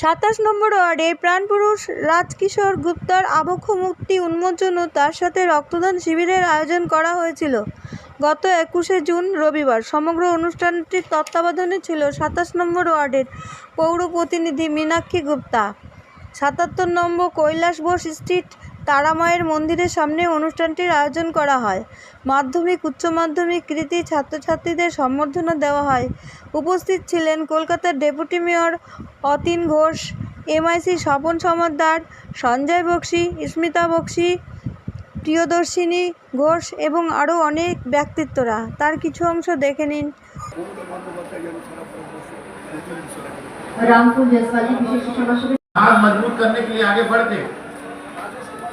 সাতাশ নম্বর ওয়ার্ডে প্রাণপুরুষ রাজকিশোর গুপ্তার আবক্ষ মুক্তি উন্মোচন ও তার সাথে রক্তদান শিবিরের আয়োজন করা হয়েছিল। গত একুশে জুন রবিবার সমগ্র অনুষ্ঠানটির তত্ত্বাবধানে ছিল সাতাশ নম্বর ওয়ার্ডের পৌর প্রতিনিধি মীনাক্ষী গুপ্তা। সাতাত্তর নম্বর কৈলাস বোস স্ট্রিট তারামায়ের মন্দিরের সামনে অনুষ্ঠানটির আয়োজন করা হয় মাধ্যমিক উচ্চ মাধ্যমিক কৃতি ছাত্রছাত্রীদের সম্বর্ধনা দেওয়া হয় উপস্থিত ছিলেন কলকাতার deputy mayor Atin Ghosh MIC Swapan Samaddar Sanjay Bakshi Smita Bakshi Priyadarshini Ghosh এবং আরও অনেক ব্যক্তিত্বরা তার কিছু অংশ দেখে নিন रामपुर जसवाली विशेष सभा समिति हाथ मजबूत करने के लिए आगे बढ़ के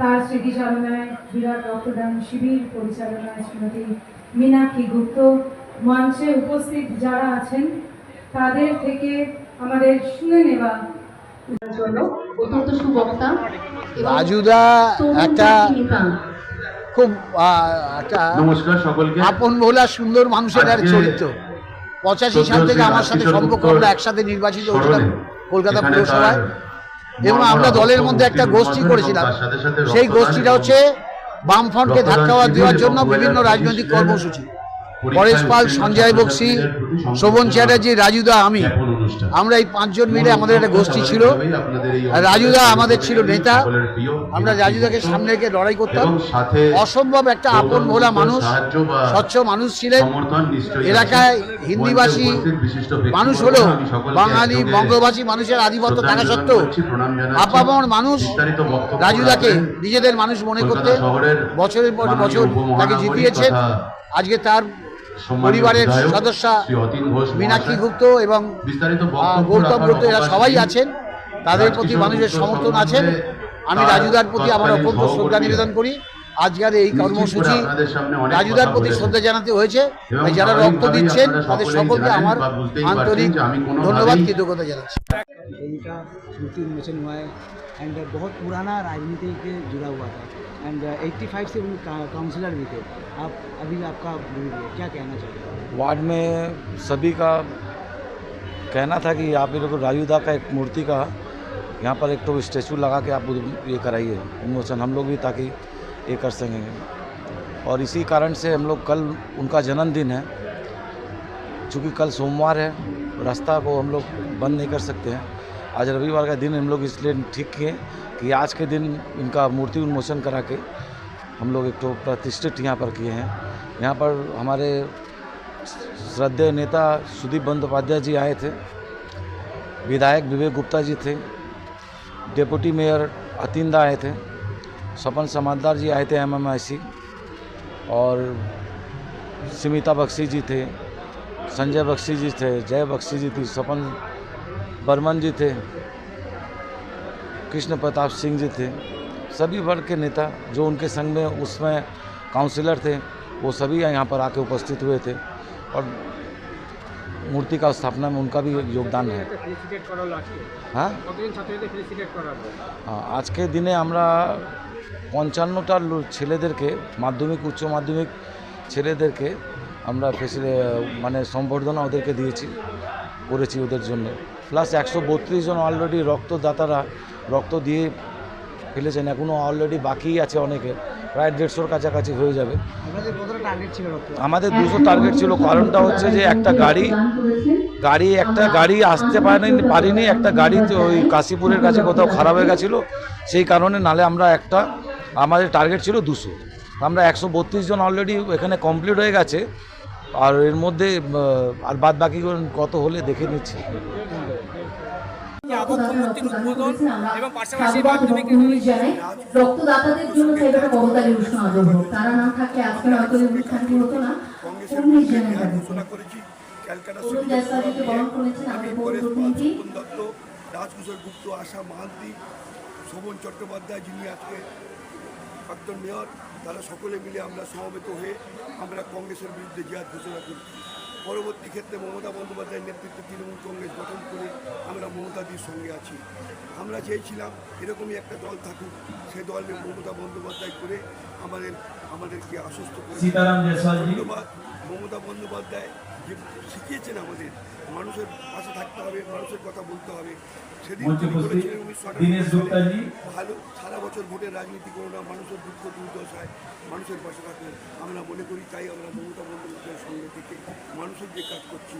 তার স্মৃতিচারণায় বিরাট রক্তদান শিবির পরিচালনায় শ্রীমতী মীনাক্ষী গুপ্ত মঞ্চে উপস্থিত যারা আছেন তাদের থেকে আমাদের শুনে নেওয়া জন্য অত্যন্ত সুবক্তা রাজুদা একটা খুব আহ, একটা নমস্কার সকলকে। আপন ভোলা সুন্দর মানুষের আর চরিত্র। পঁচাশি সাল থেকে আমার সাথে সম্পর্ক আমরা একসাথে নির্বাচিত হয়েছিলাম কলকাতা পুরসভায়। এবং আমরা দলের মধ্যে একটা গোষ্ঠী করেছিলাম। সেই গোষ্ঠীটা হচ্ছে বামফ্রন্টকে ধাক্কা দেওয়ার জন্য বিভিন্ন রাজনৈতিক কর্মসূচি। পরেশ পাল সঞ্জয় বক্সি শোভন চ্যাটার্জি রাজুদা আমি। আমরা এই পাঁচজন মিলে আমাদের একটা গোষ্ঠী ছিল। রাজুদা আমাদের ছিল নেতা। আমরা রাজুদাকে সামনে রেখে লড়াই করতাম। অসম্ভব একটা আপন ভোলা মানুষ স্বচ্ছ মানুষ ছিলেন। এলাকায়। হিন্দিভাষী মানুষ হলেও বাঙালি বঙ্গভাষী মানুষের আধিপত্য থাকা সত্ত্বেও। আপামর মানুষ রাজুদাকে নিজেদের মানুষ মনে করতে বছরের পর বছর তাকে জিতিয়েছেন। আজকে তার পরিবারের সদস্য সদস্যা শ্রী অতীন ঘোষ মীনাক্ষী গুপ্ত এবং বিস্তারিত আহ, বক্তব্য গৌতম গুপ্ত এরা সবাই আছেন। তাদের প্রতি মানুষের সমর্থন আছেন। আমি রাজুদার প্রতি আমার অত্যন্ত শ্রদ্ধা নিবেদন করি। আজকের এই কর্মসূচি আপনাদের সামনে অনেক রাজুদার প্রতি শ্রদ্ধা জানাতে হয়েছে। তাই যারা রক্ত দিচ্ছেন তাদের সকলকে আমার আন্তরিক ধন্যবাদ কৃতজ্ঞতা জানাচ্ছি। एंड बहुत पुराना राजनीति के जुड़ा हुआ था। एंड 85 से उन काउंसलर भी थे। आप, अभी आपका क्या कहना चाहते हैं? वार्ड में सभी का कहना था कि आप लोग रायुदा का एक मूर्ति का, यहाँ पर एक तो स्टेचू लगा के आप ये कराइए। उन्मोचन हम लोग भी ताकि ये कर सकेंगे और इसी कारण से हम लोग कल उनका जन्मदिन है। चूँकि कल सोमवार है, रास्ता को हम लोग बंद नहीं कर सकते हैं। आज रविवार का दिन हम लोग इसलिए ठीक किए कि आज के दिन इनका मूर्ति उन्मोचन करा के हम लोग एक तो प्रतिष्ठित यहाँ पर किए हैं। यहाँ पर हमारे श्रद्धेय नेता सुदीप बंदोपाध्याय जी आए थे। विधायक विवेक गुप्ता जी थे। डेपुटी मेयर अतिंदा आए थे। स्वपन समादार जी आए थे एमएमआईसी और सिमिता बख्शी जी थे। संजय बख्शी जी थे, जय बख्शी जी थी स्वपन बर्मन जी थे कृष्ण प्रताप सिंह जी थे सभी वर्ग के नेता जो उनके संग में उसमें काउंसिलर थे वो सभी यहाँ पर आके उपस्थित हुए थे और मूर्ति का स्थापना में उनका भी योगदान है হ্যাঁ হ্যাঁ, আজকে দিনে আমরা পঞ্চান্নটা লো- ছেলেদেরকে মাধ্যমিক উচ্চ মাধ্যমিক ছেলেদেরকে আমরা ফেসিলে মানে সম্বর্ধনা ওদেরকে দিয়েছি করেছি ওদের জন্য প্লাস একশো বত্রিশ জন অলরেডি রক্তদাতারা রক্ত দিয়ে ফেলেছেন। এখনও অলরেডি বাকিই আছে অনেকের প্রায় দেড়শোর কাছাকাছি হয়ে যাবে। আমাদের দুশো টার্গেট ছিল। কারণটা হচ্ছে যে একটা গাড়ি গাড়ি একটা গাড়ি আসতে পারেনি পারিনি একটা গাড়ি তো ওই কাশীপুরের কাছে কোথাও খারাপ হয়ে গেছিল। সেই কারণে নালে আমরা একটা আমাদের টার্গেট ছিল দুশো। আমরা একশো বত্রিশ জন অলরেডি এখানে কমপ্লিট হয়ে গেছে। আর এর মধ্যে আর বাদ বাকি কত হলে দেখে নিচ্ছি। এবং পাশাপাশি জানাই রক্তদাতাদের জন্য চাইবে একটা করতালি উষ্ণ আদর তারা না থাকলে আজকের হয়তো এই অনুষ্ঠানটি হতো না। উনিশ জনের ঘোষণা করেছি ক্যালকাটা বরণ করেছেন আমাদের দত্ত রাজকিশোর গুপ্ত আশা মাহান্তি শোভন চট্টোপাধ্যায় যিনি আজকে প্রাক্তন মেয়র তারা সকলে মিলে আমরা সমবেত হয়ে আমরা কংগ্রেসের বিরুদ্ধে জিয়াদ ঘোষণা করি পরবর্তী ক্ষেত্রে মমতা বন্দ্যোপাধ্যায়ের নেতৃত্বে তৃণমূল কংগ্রেস গঠন করে আমরা মমতাদির সঙ্গে আছি। আমরা চেয়েছিলাম এরকমই একটা দল থাকুক সে দলে মমতা বন্দ্যোপাধ্যায় করে আমাদের আমাদেরকে আশ্বস্ত করে ধন্যবাদ। মমতা বন্দ্যোপাধ্যায় যে শিখিয়েছেন আমাদের মানুষের পাশে থাকতে হবে মানুষের কথা বলতে হবে। সেদিন ভালো সারা বছর ভোটের রাজনীতি করো না মানুষের দুঃখ দুর্দশায় মানুষের পাশে থাকুন আমরা মনে করি তাই আমরা মমতা বন্দ্যোপাধ্যায়ের সঙ্গে থেকে মানুষের যে কাজ করছি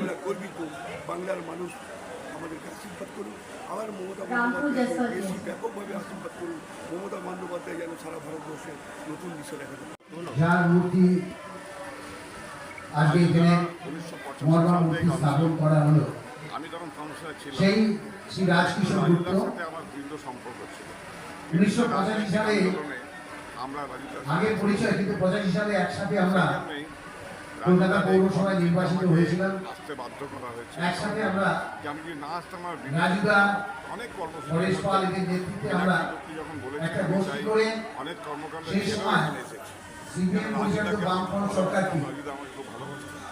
আমরা গর্বিত। বাংলার মানুষ আমাদেরকে আশীর্বাদ করুন। আবার মমতা বন্দ্যোপাধ্যায় বেশি ব্যাপকভাবে আশীর্বাদ করুন। মমতা বন্দ্যোপাধ্যায় যেন সারা ভারতবর্ষে নতুন দিশা দেখা মূর্তি আজকে এখানে মহাত্মা মূর্তি স্থাপন করা হলো। সেই শ্রী রাজকিশোর গুপ্ত উনিশশো পঁচাশি সালে আমরা পরিচয় কিন্তু পঁচাশি সালে একসাথে আমরা কলকাতা পৌরসভায় নির্বাচিত হয়েছিলাম। একসাথে আমরা রাজুদা পরেশ পাল এদের নেতৃত্বে আমরা একটা গোষ্ঠী করে সেই সময় সিপিএম পরিচালিত বামফ্রন্ট সরকারকে রাজুদা আমাকে খুব ভালোবাসত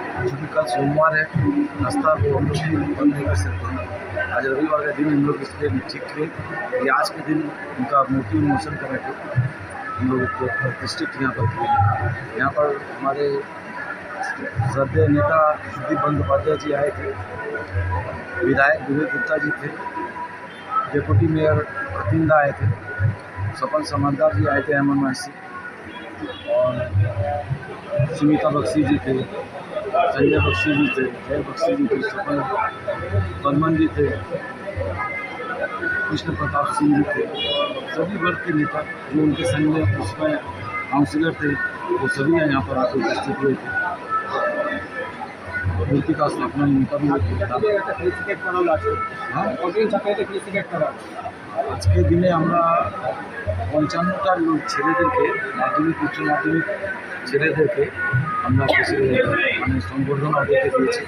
क्योंकि कल सोमवार है, रास्ता को हम लोग बंद नहीं कर सकते आज रविवार का दिन हम लोग इसलिए ठीक थे कि आज के दिन उनका मूर्ति उन्मोचन करा के हम लोग को प्रतिष्ठित यहाँ पर किए यहाँ पर हमारे श्रद्धेय नेता सुदीप बंदोपाध्याय जी आए थे। विधायक विवेक गुप्ता जी थे। डेप्यूटी मेयर अतिंदा आए थे। सपन समझदार जी आए थे एम से। और सुनीता बख्शी जी थे। संजय बख्शी जी थे, जय बख्शी जी थे सपन बर्मन जी थे, कृष्ण प्रताप सिंह जी थे, सभी वर्ग के नेता जो उनके संग में उसमें काउंसिलर थे, वो सभी यहाँ पर आकर उपस्थित हुए थे। मूर्ति का स्थापना उनका भी হ্যাঁ আজকে দিনে আমরা পঞ্চান্নটা লোক ছেলেদেরকে মাধ্যমিক উচ্চ মাধ্যমিক ছেলেদেরকে আমরা মানে সংবর্ধনা দিতে দিয়েছি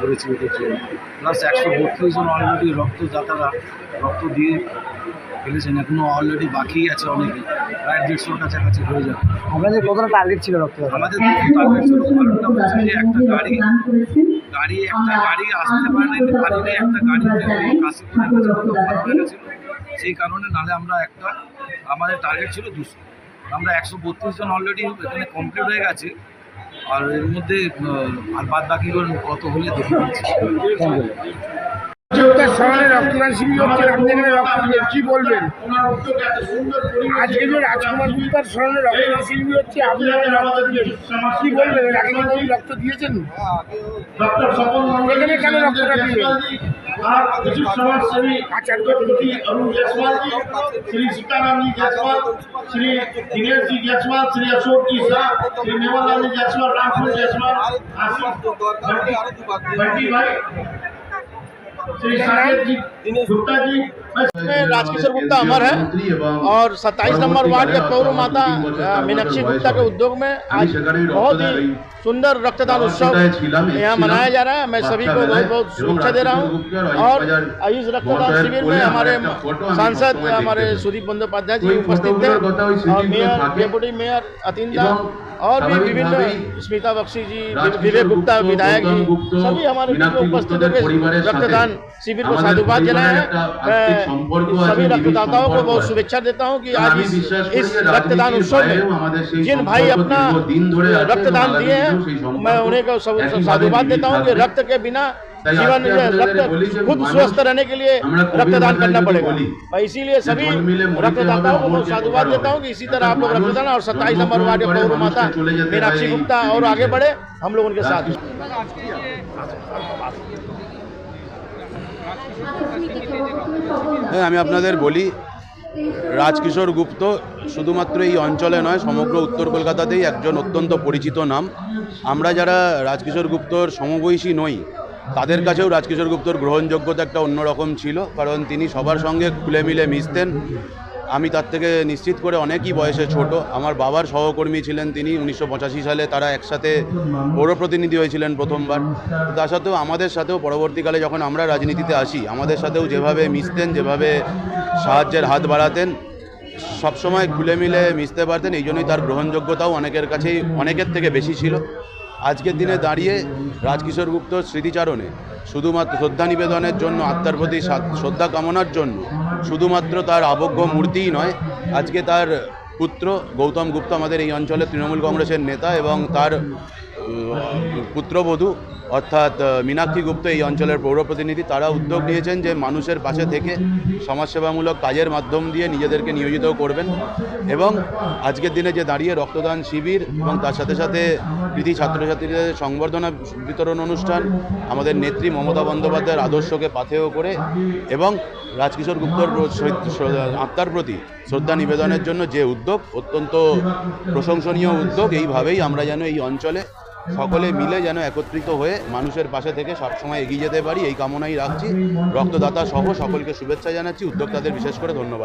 করেছি ওদের জন্য। প্লাস একশো বত্রিশ জন অলরেডি রক্তদাতারা রক্ত দিয়ে ফেলেছেন এখনও অলরেডি বাকি আছে অনেকে প্রায় দেড়শোর কাছাকাছি হয়ে যাবে। আপনাদের কতটা টার্গেট ছিল রক্তদান আমাদের টার্গেট ছিল একটা গাড়ি। গাড়ি একটা গাড়ি আসতে পারেনি পারিনি একটা গাড়িতে কাশিপুরের কাছে হয়ে গেছিল সেই কারণে নালে আমরা একটা আমাদের টার্গেট ছিল দুশো। আমরা একশো বত্রিশ জন অলরেডি এখানে কমপ্লিট হয়ে গেছে। আর এর মধ্যে আর বাদ বাকি কত হলে দেখে নিচ্ছি যোগদার শহরে রক্তদান শিবির হচ্ছে আপনি এখানে রক্ত দিলেন কি বলবেন ওনার উদ্যোগ এত সুন্দর পরিবেশে আজকে যে রাজকুমার গুপ্তার স্মরণে রক্তদান শিবির হচ্ছে আপনি এখানে রক্ত দিলেন কি বলবেন এর আগে কি কোনো রক্ত দিয়েছেন ডক্টর স্বপন মন্ডল এখানে কেন রক্তটা দিলেন? আর কিছু সমাজসেবী চক্রবর্তী अरुण जायसवाल जी श्री सीताराम जी जायसवाल श्री दिनेश जी जायसवाल श्री अशोक जी शाह श्री नेवलाल जी जायसवाल रामपुर जायसवाल आशीष बंटी बंटी भाई श्री साकेत जी गुप्ता जी राजकिशोर गुप्ता अमर है और 27 नंबर वार्ड के पौर माता मीनाक्षी गुप्ता के उद्योग में आज बहुत ही सुंदर रक्तदान उत्सव यहाँ मनाया जा रहा है। मैं सभी को बहुत बहुत शुभेच्छा दे रहा हूँ। और इस रक्तदान शिविर में हमारे सांसद हमारे सुदीप बंदोपाध्याय जी उपस्थित थे और मेयर डेपुटी मेयर अतिंदा और भी विभिन्न स्मिता बख्शी जी विवेक गुप्ता विधायक जी सभी हमारे उपस्थित होकर रक्तदान शिविर को साधुवाद जनाया है। मैं सभी रक्तदाताओं को बहुत शुभेच्छा देता हूँ कि आज इस, इस रक्तदान उत्सव में जिन भाई अपना रक्तदान दिए हैं मैं उन्हें साधुवाद देता हूँ कि रक्त के बिना जीवन रक्त खुद स्वस्थ रहने के लिए रक्तदान करना पड़ेगा और इसीलिए सभी रक्तदाताओं को बहुत साधुवाद देता हूँ कि इसी तरह आप लोग रक्तदान और सत्ताईस नंबर वार्ड के पौर माता मीनाक्षी गुप्ता और आगे बढ़े हम लोग उनके साथ हैं। হ্যাঁ আমি আপনাদের বলি রাজকিশোর গুপ্ত শুধুমাত্র এই অঞ্চলে নয় সমগ্র উত্তর কলকাতাতেই একজন অত্যন্ত পরিচিত নাম আমরা যারা রাজকিশোর গুপ্তর সমবয়সী নই তাদের কাছেও রাজকিশোর গুপ্তর গ্রহণযোগ্যতা একটা অন্যরকম ছিল, কারণ তিনি সবার সঙ্গে খুলে মিলে মিশতেন। আমি তার থেকে নিশ্চিত করে অনেকই বয়সে ছোট। আমার বাবার সহকর্মী ছিলেন তিনি, উনিশশো পঁচাশি সালে তারা একসাথে পৌর প্রতিনিধি হয়েছিলেন প্রথমবার। তা সত্ত্বেও আমাদের সাথেও পরবর্তীকালে যখন আমরা রাজনীতিতে আসি, আমাদের সাথেও যেভাবে মিশতেন, যেভাবে সাহায্যের হাত বাড়াতেন, সবসময় খুলে মিলে মিশতে পারতেন, এই জন্যই তার গ্রহণযোগ্যতাও অনেকের কাছেই, অনেকের থেকে বেশি ছিল। আজকের দিনে দাঁড়িয়ে রাজকিশোর গুপ্তর স্মৃতিচারণে শুধুমাত্র শ্রদ্ধা নিবেদনের জন্য, আত্মার প্রতি শ্রদ্ধা কামনার জন্য শুধুমাত্র তার আবজ্ঞ মূর্তিই নয়, আজকে তার পুত্র গৌতম গুপ্ত আমাদের এই অঞ্চলের তৃণমূল কংগ্রেসের নেতা এবং তার পুত্রবধূ অর্থাৎ মীনাক্ষী গুপ্ত এই অঞ্চলের পৌর প্রতিনিধি, তারা উদ্যোগ নিয়েছেন যে মানুষের পাশে থেকে সমাজসেবামূলক কাজের মাধ্যম দিয়ে নিজেদেরকে নিয়োজিত করবেন এবং আজকের দিনে যে দাঁড়িয়ে রক্তদান শিবির এবং তার সাথে সাথে কৃতি ছাত্রছাত্রীদের সংবর্ধনা, বিতরণ অনুষ্ঠান, আমাদের নেত্রী মমতা বন্দ্যোপাধ্যায়ের আদর্শকে পাথেয় করে এবং রাজকিশোর গুপ্তর আত্মার প্রতি শ্রদ্ধা নিবেদনের জন্য যে উদ্যোগ, অত্যন্ত প্রশংসনীয় উদ্যোগ, এইভাবেই আমরা যেন এই অঞ্চলে সকলে মিলে যেন একত্রিত হয়ে মানুষের পাশে থেকে সবসময় এগিয়ে যেতে পারি, এই কামনাই রাখছি। রক্তদাতা সহ সকলকে শুভেচ্ছা জানাচ্ছি, উদ্যোক্তাদের বিশেষ করে ধন্যবাদ।